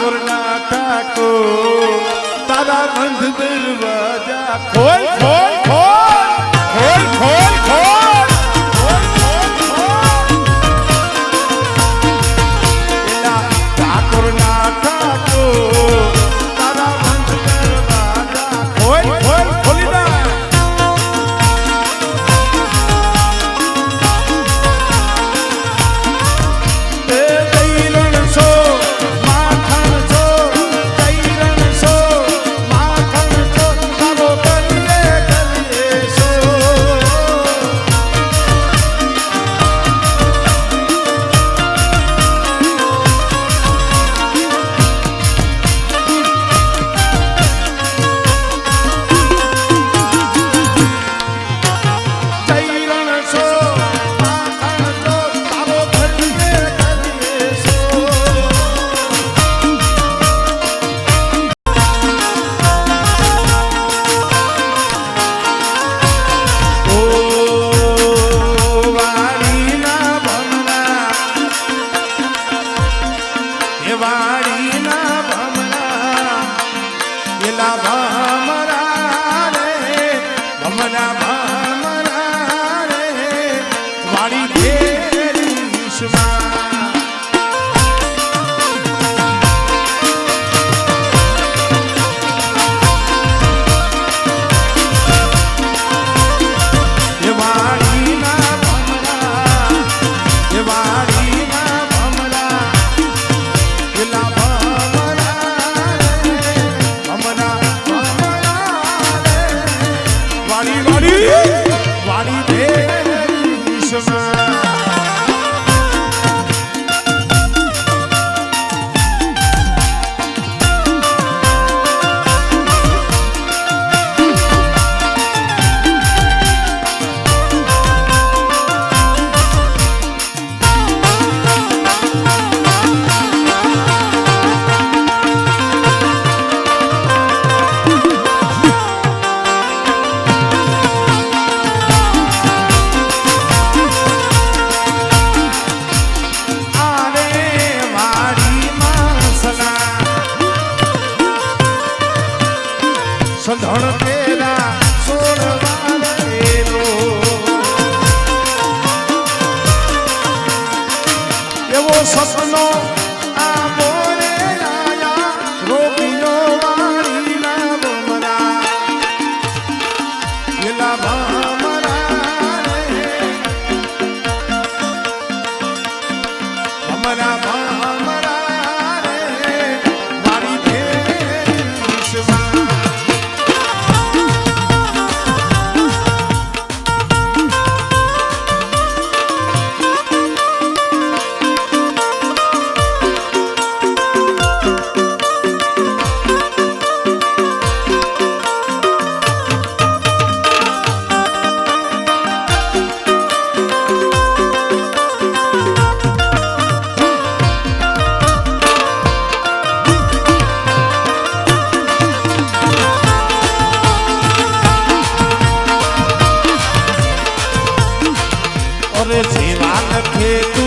ઠાકોર ના ઠાકોર તારા બંધ દરવાજા ખોલ ખોલ ખોલ. સપનો મોર જીવાન ખેત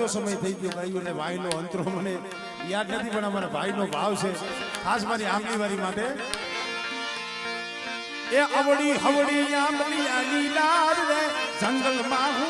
બધો સમય થઈ ગયો ભાઈઓ ને ભાઈનો અંતરો મને યાદ નથી, પણ અમારા ભાઈનો ભાવ છે. ખાસ મારી આમની વારી માટે. એ અવડી હવડી આંબલી લીલા રે, જંગલમાં હું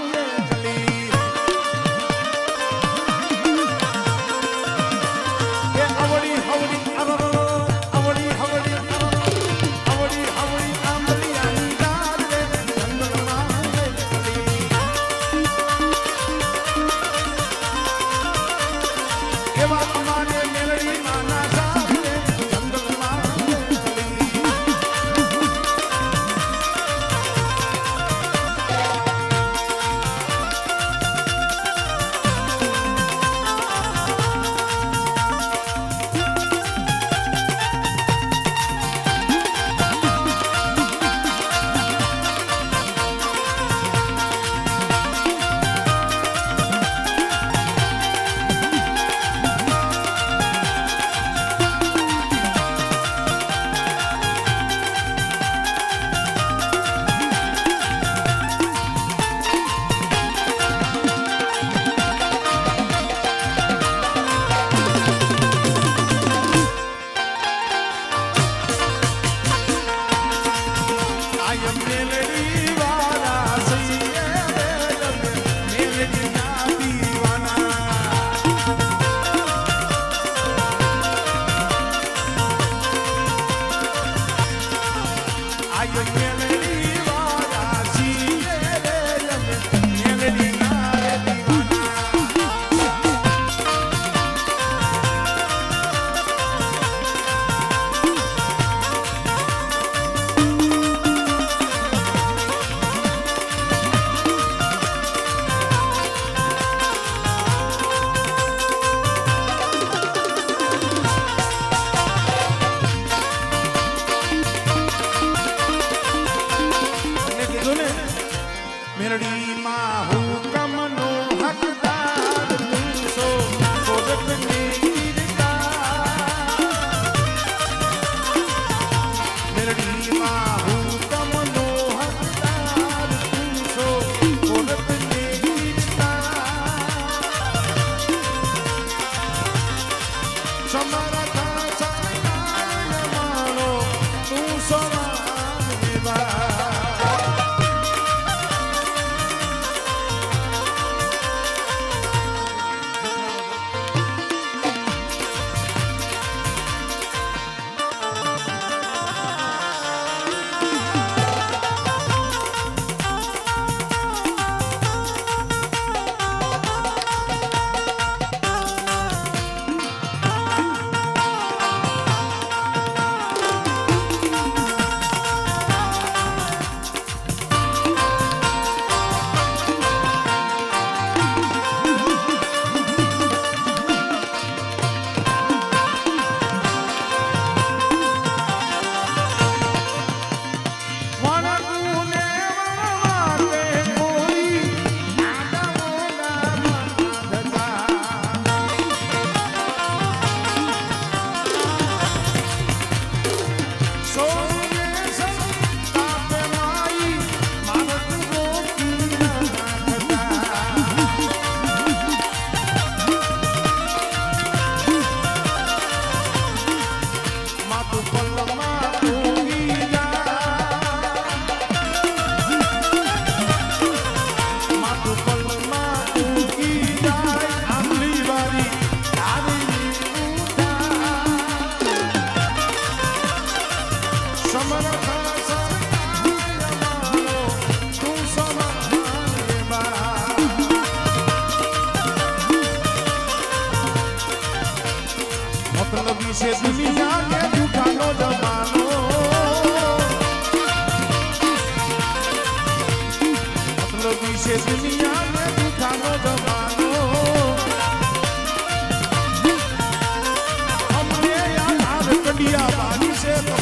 Piaba, Luzeta,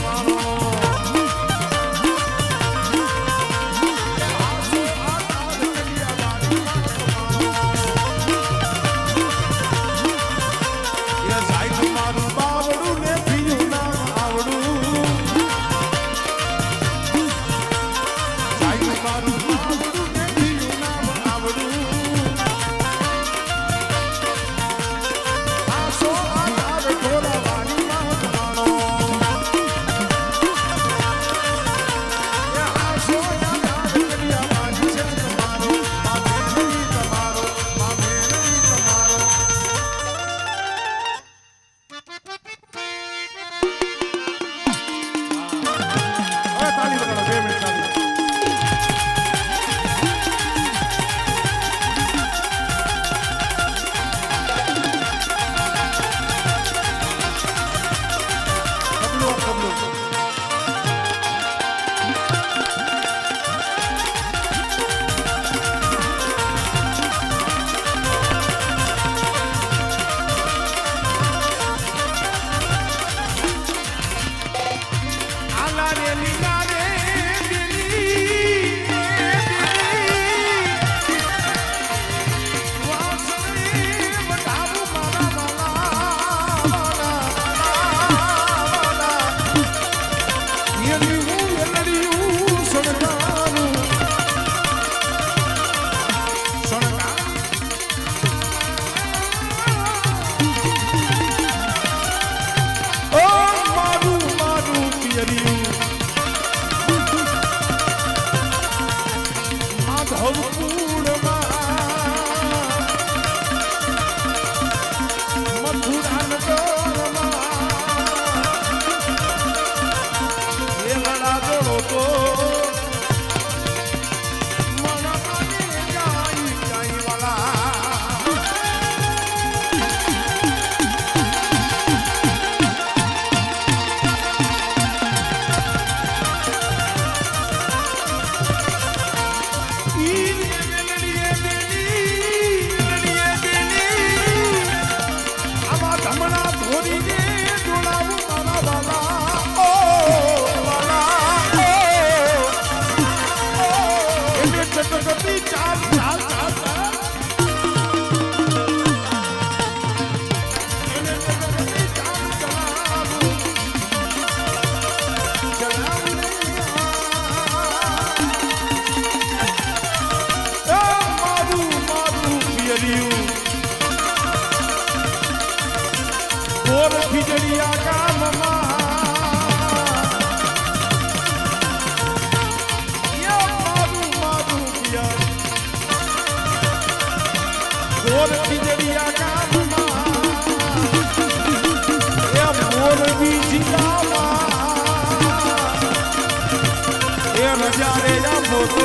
યા મોતો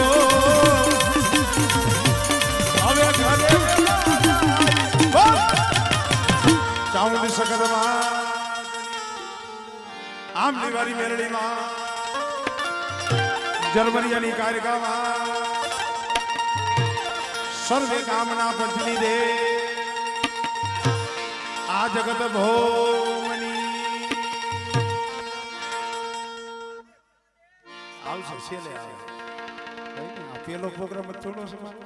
હવે ઘરે ચામુંડી સગરમાં આમ દિવાળી મેરડીમાં જર્મનિયાની કારિકામાં સર્વે કામના પંચની દે. આ જગત ભોમની આવશે, છેલ્લે આવે પેલો પ્રોગ્રામ થોડો છે મારો.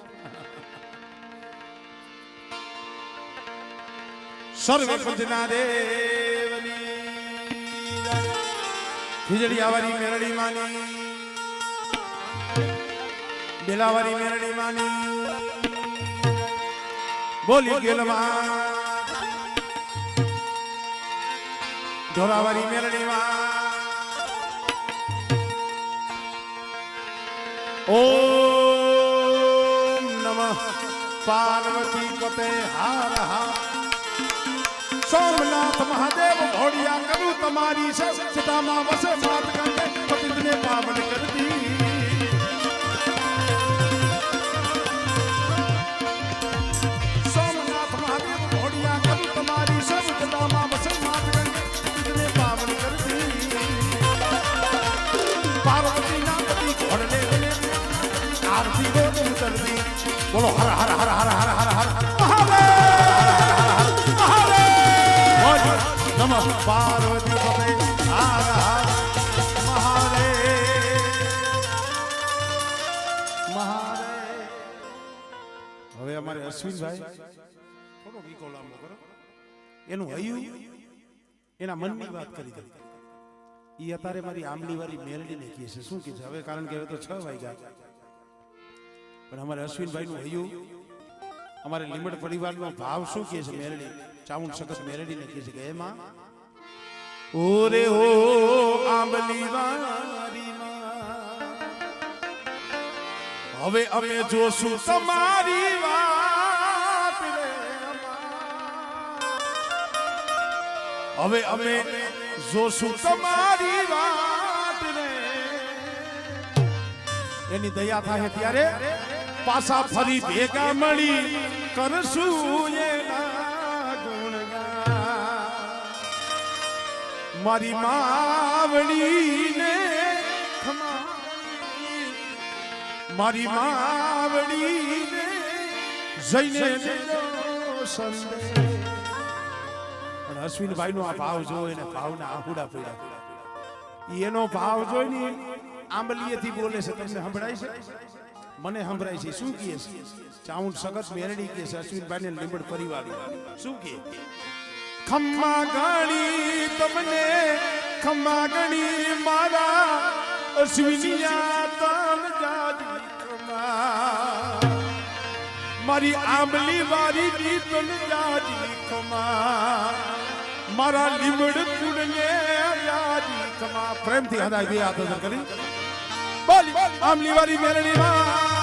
પંચના દેવની ખીજડી આવારી મેરડી માની બેલાવારી મેરડી માની બોલી ગેલમાં ઢોરાવારી મેરડી માં ઓમ નમઃ. પાર્વતી પતે હાર હાર. સોમનાથ મહાદેવ, ઘોડિયા કરું તમારી સતામાં વસે માત ગંગે પતિને પાવન કરતી. આરતી ગોત ઉતરતી બોલો હર હર હર હર હર હર હર નમઃ પાર્વતી પતે હર હર હવે અમારે અશ્વિનભાઈ, થોડો ગીકો લાંબો કરો. એનું હયું, એના મનની વાત કરી દઉં એ અત્યારે મારી આંબલી વાળી મેલડીને કહે છે. શું કહે છે? હવે કારણ કે હવે તો છ વાગ્યા. પણ અમારે અશ્વિનભાઈ નું હૈયું, અમારે લીમડ પરિવારનો ભાવ શું કહે છે મેરડી? ચામુંડ સખત મેરડીને કહે છે કે એમાં, ઓરે હો આંબલી હવે અમે જોશું તમારી વાત હવે અમે જોશું તમારી વાત એની દયા થાય ત્યારે પાછા ફરી ભેગા મળી કરશું એના. મારી માવડીને મારી માવડીને જઈને. પણ અશ્વિનભાઈ નો આ ભાવ જો એને ભાવના આહુડા પડ્યા એનો ભાવ જોઈને આંબલીએથી બોલે છે, તમને સંભળાય છે મને સંભળાય છે. શું કહે છે ચાઉંડ સગત મેરડી કહે છે અશ્વિનભાઈ ને લીંબડ પરિવાર શું કહે ખમ્મા ગણી તમને, ખમ્મા ગણી મારા અશ્વિનિયા તન જાજી ખમા મારી આંબલી વારી ની તન જાજી મારા લીમડ કુડને જાજી ખમા પ્રેમથી હદાય બે હાથ કરી. બોલી આંબલી વારી મેલડી માં